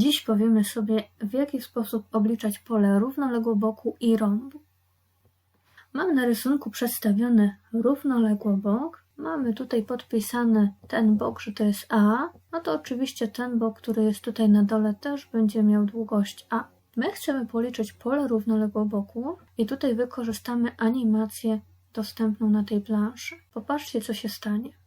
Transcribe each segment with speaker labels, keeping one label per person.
Speaker 1: Dziś powiemy sobie, w jaki sposób obliczać pole równoległoboku i rąbu. Mam na rysunku przedstawiony równoległobok. Mamy tutaj podpisany ten bok, że to jest A, no to oczywiście ten bok, który jest tutaj na dole też będzie miał długość A. My chcemy policzyć pole równoległoboku i tutaj wykorzystamy animację dostępną na tej planszy. Popatrzcie, co się stanie.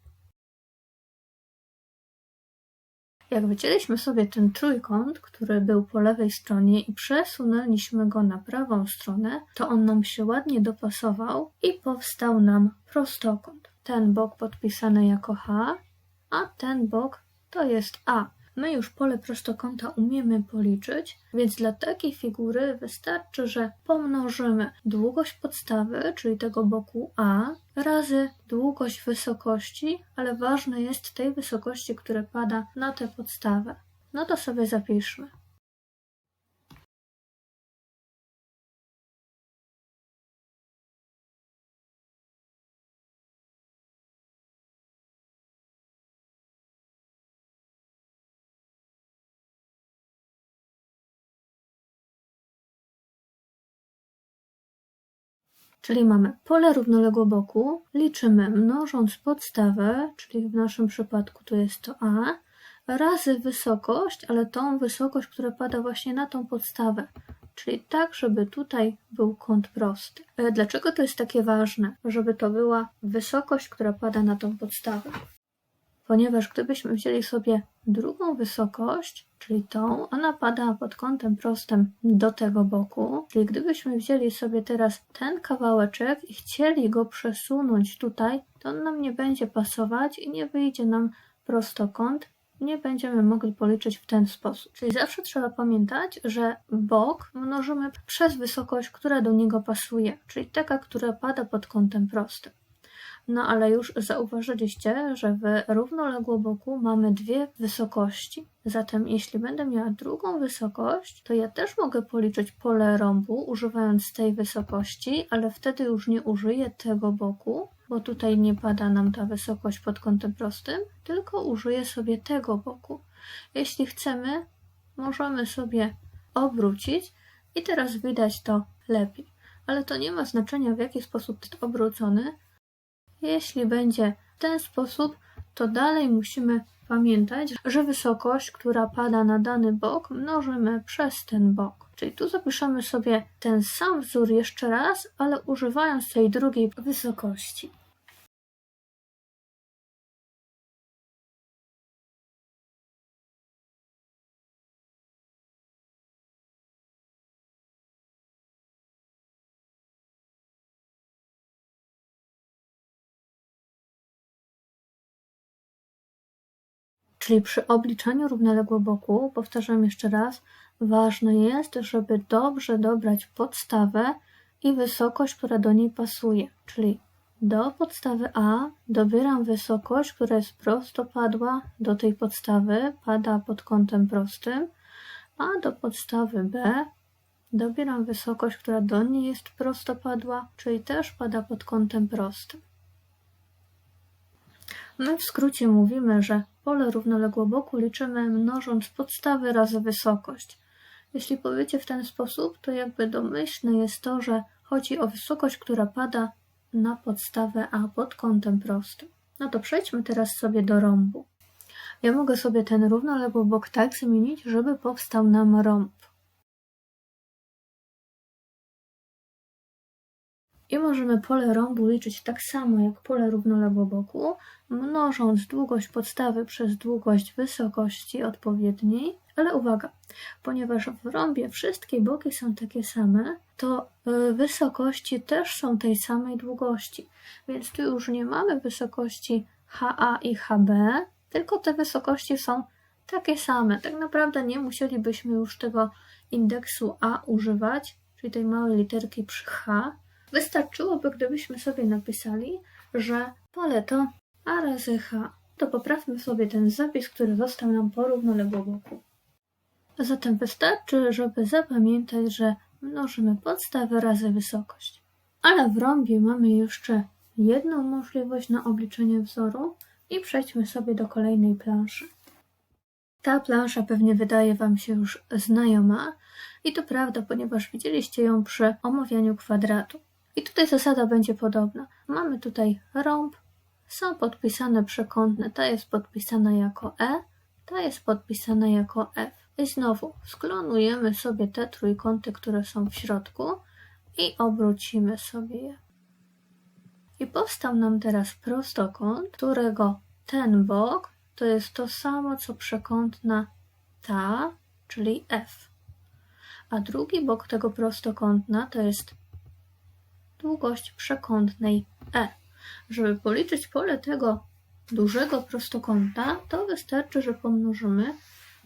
Speaker 1: Jak wycięliśmy sobie ten trójkąt, który był po lewej stronie i przesunęliśmy go na prawą stronę, to on nam się ładnie dopasował i powstał nam prostokąt. Ten bok podpisany jako H, a ten bok to jest A. My już pole prostokąta umiemy policzyć, więc dla takiej figury wystarczy, że pomnożymy długość podstawy, czyli tego boku A, razy długość wysokości, ale ważne jest tej wysokości, która pada na tę podstawę. No to sobie zapiszmy. Czyli mamy pole równoległoboku, liczymy mnożąc podstawę, czyli w naszym przypadku to jest to A, razy wysokość, ale tą wysokość, która pada właśnie na tą podstawę. Czyli tak, żeby tutaj był kąt prosty. E, dlaczego to jest takie ważne? Żeby to była wysokość, która pada na tą podstawę ponieważ gdybyśmy wzięli sobie drugą wysokość, czyli tą, ona pada pod kątem prostym do tego boku, czyli gdybyśmy wzięli sobie teraz ten kawałeczek i chcieli go przesunąć tutaj, to on nam nie będzie pasować i nie wyjdzie nam prostokąt, nie będziemy mogli policzyć w ten sposób. Czyli zawsze trzeba pamiętać, że bok mnożymy przez wysokość, która do niego pasuje, czyli taka, która pada pod kątem prostym. No ale już zauważyliście, że w równoległoboku mamy dwie wysokości. Zatem jeśli będę miała drugą wysokość, to ja też mogę policzyć pole rąbu używając tej wysokości, ale wtedy już nie użyję tego boku, bo tutaj nie pada nam ta wysokość pod kątem prostym, tylko użyję sobie tego boku. Jeśli chcemy, możemy sobie obrócić i teraz widać to lepiej. Ale to nie ma znaczenia w jaki sposób jest obrócony, jeśli będzie w ten sposób, to dalej musimy pamiętać, że wysokość, która pada na dany bok, mnożymy przez ten bok. Czyli tu zapiszemy sobie ten sam wzór jeszcze raz, ale używając tej drugiej wysokości. Czyli przy obliczaniu równoległoboku, powtarzam jeszcze raz, ważne jest, żeby dobrze dobrać podstawę i wysokość, która do niej pasuje. Czyli do podstawy A dobieram wysokość, która jest prostopadła do tej podstawy, pada pod kątem prostym, a do podstawy B dobieram wysokość, która do niej jest prostopadła, czyli też pada pod kątem prostym. My w skrócie mówimy, że pole równoległoboku liczymy mnożąc podstawy razy wysokość. Jeśli powiecie w ten sposób, to jakby domyślne jest to, że chodzi o wysokość, która pada na podstawę A pod kątem prostym. No to przejdźmy teraz sobie do rąbu. Ja mogę sobie ten równoległobok tak zmienić, żeby powstał nam rąb. I możemy pole rąbu liczyć tak samo jak pole równoległoboku, mnożąc długość podstawy przez długość wysokości odpowiedniej. Ale uwaga, ponieważ w rąbie wszystkie boki są takie same, to y, wysokości też są tej samej długości. Więc tu już nie mamy wysokości HA i HB, tylko te wysokości są takie same. Tak naprawdę nie musielibyśmy już tego indeksu A używać, czyli tej małej literki przy H, Wystarczyłoby, gdybyśmy sobie napisali, że pole to A razy H. To poprawmy sobie ten zapis, który został nam po równoległoboku. Zatem wystarczy, żeby zapamiętać, że mnożymy podstawę razy wysokość. Ale w rąbie mamy jeszcze jedną możliwość na obliczenie wzoru i przejdźmy sobie do kolejnej planszy. Ta plansza pewnie wydaje Wam się już znajoma i to prawda, ponieważ widzieliście ją przy omawianiu kwadratu. I tutaj zasada będzie podobna. Mamy tutaj rąb, są podpisane przekątne, ta jest podpisana jako E, ta jest podpisana jako F. I znowu sklonujemy sobie te trójkąty, które są w środku i obrócimy sobie je. I powstał nam teraz prostokąt, którego ten bok to jest to samo co przekątna ta, czyli F. A drugi bok tego prostokątna to jest długość przekątnej E. Żeby policzyć pole tego dużego prostokąta, to wystarczy, że pomnożymy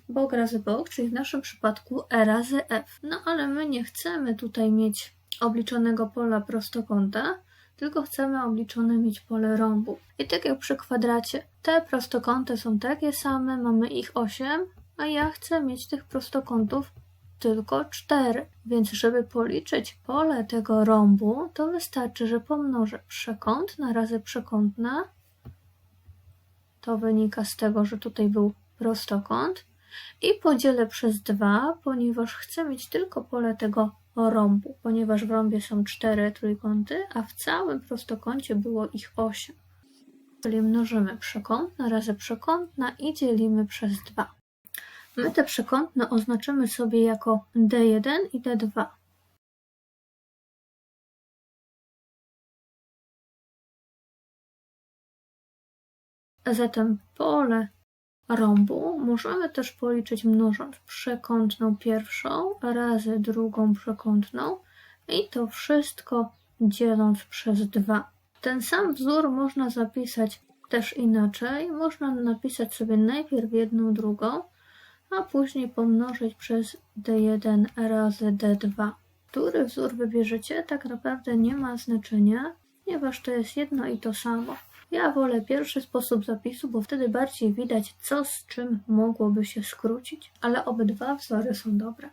Speaker 1: bok razy bok, czyli w naszym przypadku E razy F. No ale my nie chcemy tutaj mieć obliczonego pola prostokąta, tylko chcemy obliczone mieć pole rąbu. I tak jak przy kwadracie, te prostokąty są takie same, mamy ich 8, a ja chcę mieć tych prostokątów tylko 4. Więc żeby policzyć pole tego rąbu, to wystarczy, że pomnożę przekątna razy przekątna. To wynika z tego, że tutaj był prostokąt. I podzielę przez 2, ponieważ chcę mieć tylko pole tego rąbu, ponieważ w rąbie są 4 trójkąty, a w całym prostokącie było ich 8. Czyli mnożymy przekątna razy przekątna i dzielimy przez 2. My te przekątne oznaczymy sobie jako D1 i D2. Zatem pole rąbu możemy też policzyć mnożąc przekątną pierwszą razy drugą przekątną i to wszystko dzieląc przez 2. Ten sam wzór można zapisać też inaczej. Można napisać sobie najpierw jedną drugą, a później pomnożyć przez d1 razy d2. Który wzór wybierzecie, tak naprawdę nie ma znaczenia, ponieważ to jest jedno i to samo. Ja wolę pierwszy sposób zapisu, bo wtedy bardziej widać, co z czym mogłoby się skrócić, ale obydwa wzory są dobre.